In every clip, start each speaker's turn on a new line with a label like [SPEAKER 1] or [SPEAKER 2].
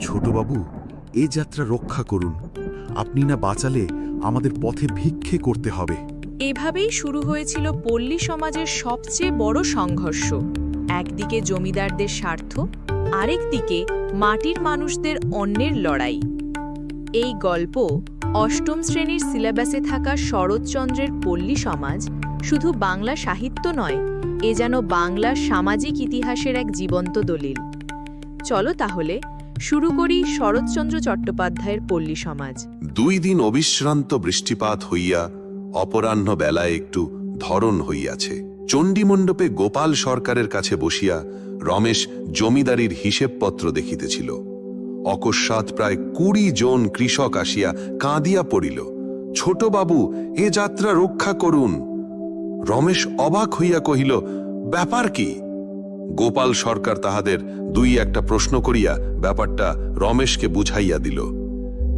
[SPEAKER 1] ছোটবাবু, এ যাত্রা রক্ষা করুন। আপনি না বাঁচালে আমাদের পথে ভিক্ষে করতে হবে।
[SPEAKER 2] এভাবেই শুরু হয়েছিল পল্লী সমাজের সবচেয়ে বড় সংঘর্ষ। একদিকে জমিদারদের স্বার্থ, আরেকদিকে মাটির মানুষদের অন্যের লড়াই। এই গল্প অষ্টম শ্রেণির সিলেবাসে থাকা শরৎচন্দ্রের পল্লী সমাজ শুধু বাংলা সাহিত্য নয়, এ যেন বাংলার সামাজিক ইতিহাসের এক জীবন্ত দলিল। চলো তাহলে শুরু করি শরৎচন্দ্র চট্টোপাধ্যায়ের পল্লী সমাজ।
[SPEAKER 3] দুই দিন অবিশ্রান্ত বৃষ্টিপাত হইয়া অপরাহ্ন বেলায় একটু ধরন হইয়াছে। চণ্ডীমণ্ডপে গোপাল সরকারের কাছে বসিয়া রমেশ জমিদারির হিসেবপত্র দেখিতেছিল। অকস্মাৎ প্রায় কুড়ি জন কৃষক আসিয়া কাঁদিয়া পড়িল ছোটবাবু এ যাত্রা রক্ষা করুন। রমেশ অবাক হইয়া কহিল, ব্যাপার কি? গোপাল সরকার তাহাদের দুই একটা প্রশ্ন করিয়া ব্যাপারটা রমেশকে বুঝাইয়া দিল।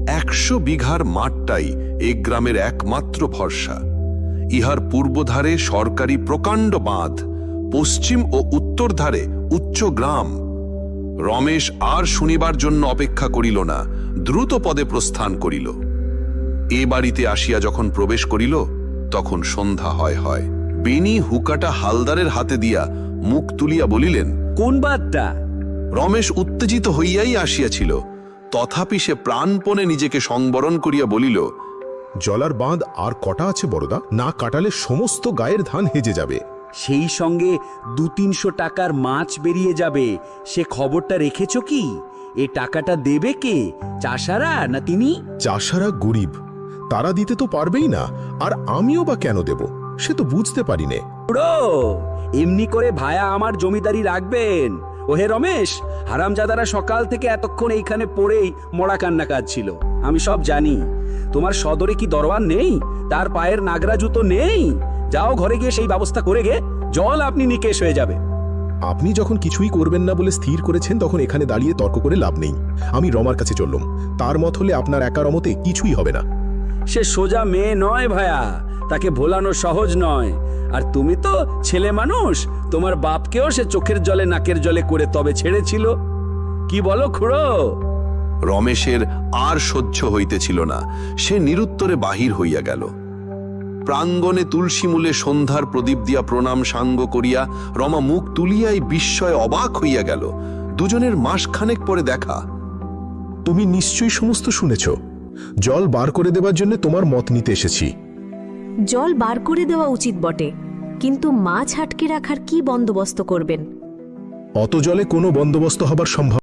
[SPEAKER 3] একশো বিঘার মাঠটাই এ গ্রামের একমাত্র ভরসা ইহার পূর্বধারে সরকারি প্রকাণ্ড বাঁধ, পশ্চিম ও উত্তর ধারে উচ্চ গ্রাম। রমেশ আর শুনিবার জন্য অপেক্ষা করিল না, দ্রুত পদে প্রস্থান করিল। এ বাড়িতে আসিয়া যখন প্রবেশ করিল, তখন সন্ধ্যা হয় হয়। বেনি হুকাটা হালদারের হাতে দিয়া মুখ তুলিয়া বলিলেন
[SPEAKER 4] কোন বাদটা?
[SPEAKER 3] রমেশ উত্তেজিত হইয়াই আসিয়াছিল। তথাপি সে প্রাণপণে নিজেকে সংবরণ করিয়া বলিল
[SPEAKER 5] জলার বাঁধ আর কটা আছে বড়দা? না কাটালে সমস্ত গায়ের ধান হেজে যাবে।
[SPEAKER 4] সেই সঙ্গে দু তিনশো টাকার মাছ বেরিয়ে যাবে। সে খবরটা রেখেছ কি? এ টাকাটা দেবে কে? চাষারা না তিনি?
[SPEAKER 5] চাষারা গরিব। তারা দিতে তো পারবেই না। আর আমিও বা কেন দেব? সে তো বুঝতে পারি নে।
[SPEAKER 4] বুড়ো! এমনি করে ভায়া আমার জমিদারি রাখবেন। ওহে রমেশ হারামজাদারা সকাল থেকে এতক্ষণ এইখানে পড়েই মরা কান্না কাঁদছিল আমি সব জানি। তোমার সদরে কি দরবার নেই? তার পায়ের নাগরা জুতো নেই? যাও ঘরে গিয়ে সেই ব্যবস্থা করে গে জল আপনি নিকেশ হয়ে যাবে।
[SPEAKER 5] আপনি যখন কিছুই করবেন না বলে স্থির করেছেন তখন এখানে দাঁড়িয়ে তর্ক করে লাভ নেই। আমি রমার কাছে চললাম। তার মত হলে আপনার একা রমতে কিছুই হবে না।
[SPEAKER 4] সে সোজা মেয়ে নয় ভায়া। তাকে ভোলানো সহজ নয়। আর তুমি তো ছেলে মানুষ তোমার বাপকেও সে চোখের জলে নাকের জলে করে তবে ছেড়েছিল। কি বলো খুড়ো?
[SPEAKER 3] রমেশের আর সহ্য হইতেছিল না। সে নিরুত্তরে বাহির হইয়া গেল। প্রাঙ্গণে তুলসীমূলে সন্ধ্যার প্রদীপ দিয়া প্রণাম সাঙ্গ করিয়া রমা মুখ তুলিয়াই বিস্ময় অবাক হইয়া গেল। দুজনের মাসখানেক পরে দেখা।
[SPEAKER 5] তুমি নিশ্চয়ই সমস্ত শুনেছ। জল বার করে দেবার জন্য তোমার মত নিতে এসেছি।
[SPEAKER 6] জল বার করে দেওয়া উচিত বটে, কিন্তু মাছ আটকে রাখার কি বন্দোবস্ত করবেন?
[SPEAKER 5] অত জলে কোনো বন্দোবস্ত হবার সম্ভব